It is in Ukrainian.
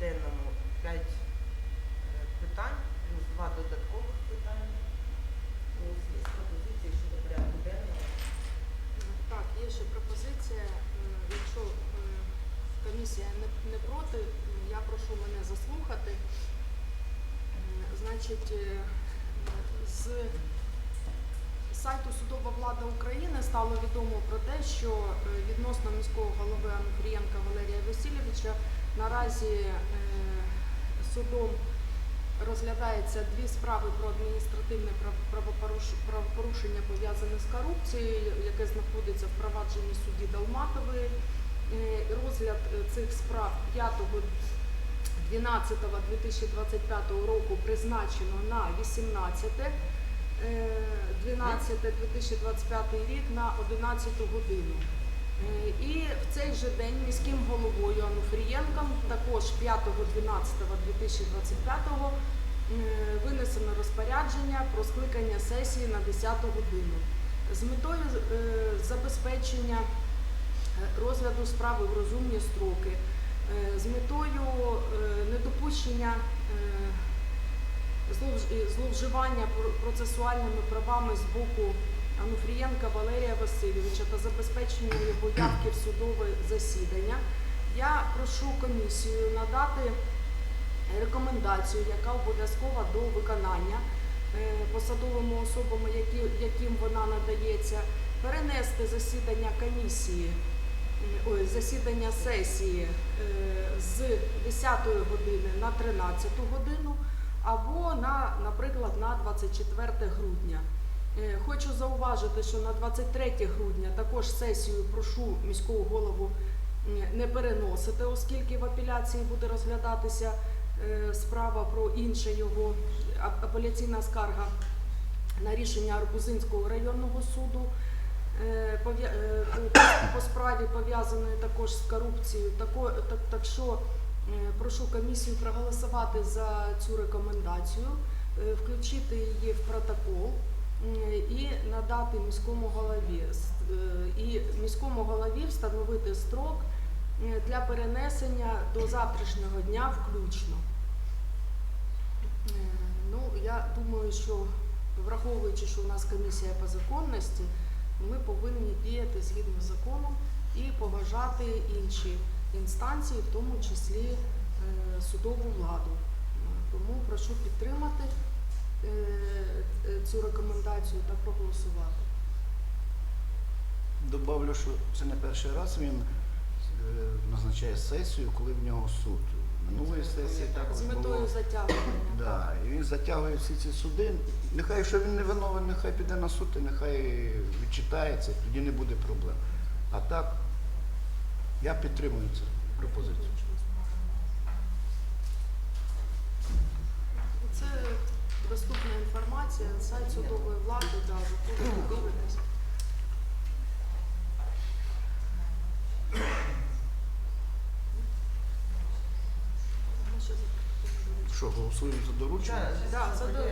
денному 5 питань, плюс 2 додаткових питання. Ось є пропозиції щодо порядку денного. Так, є ще пропозиція. Е, Якщо е, комісія не, проти, я прошу мене заслухати. Значить, е, з сайту Судова влада України стало відомо про те, що е, відносно міського голови Ануфрієнка Валерія Васильовича наразі е, судом розглядається дві справи про адміністративне прав- правопорушення пов'язане з корупцією, яке знаходиться в провадженні судді Долматової. Е, Розгляд е, цих справ 5 12.2025 року призначено на 18 е, 12.2025 рік на 11 годину. Е, І в цей же день міським головою Ануфрієнком також 5.12.2025 е, винесено розпорядження про скликання сесії на 10 годину. З метою е, забезпечення е, розгляду справи в розумні строки, з метою недопущення зловживання процесуальними правами з боку Ануфрієнка Валерія Васильовича та забезпечення його явки в судове засідання. Я прошу комісію надати рекомендацію, яка обов'язкова до виконання е, посадовими особами, яким вона надається, перенести засідання комісії, ой, засідання сесії е, з 10 години на 13 годину або на, наприклад, на 24 грудня. Е, Хочу зауважити, що на 23 грудня також сесію прошу міського голову не переносити, оскільки в апеляції буде розглядатися е, справа про інше його апеляційна скарга на рішення Арбузинського районного суду е, по, справі пов'язаної також з корупцією. Так, що прошу комісію проголосувати за цю рекомендацію, включити її в протокол і надати міському голові е, і міському голові встановити строк е, для перенесення до завтрашнього дня включно. Е, Ну, я думаю, що враховуючи, що у нас комісія по законності, ми повинні діяти згідно з законом і поважати інші інстанції, в тому числі е, судову владу. Е, Тому прошу підтримати е, е, цю рекомендацію та проголосувати. Добавлю, що це не перший раз він е, назначає сесію, коли в нього суд. Минулої сесії також З метою затягування. Да, і він затягує всі ці суди. Нехай, якщо він не виновен, нехай піде на суд і нехай відчитається, тоді не буде проблем. А так, я підтримую цю пропозицію. Це доступна інформація, сайт судової влади, да, ще запитання. Що, голосуємо за доручення? Так, Да, це до-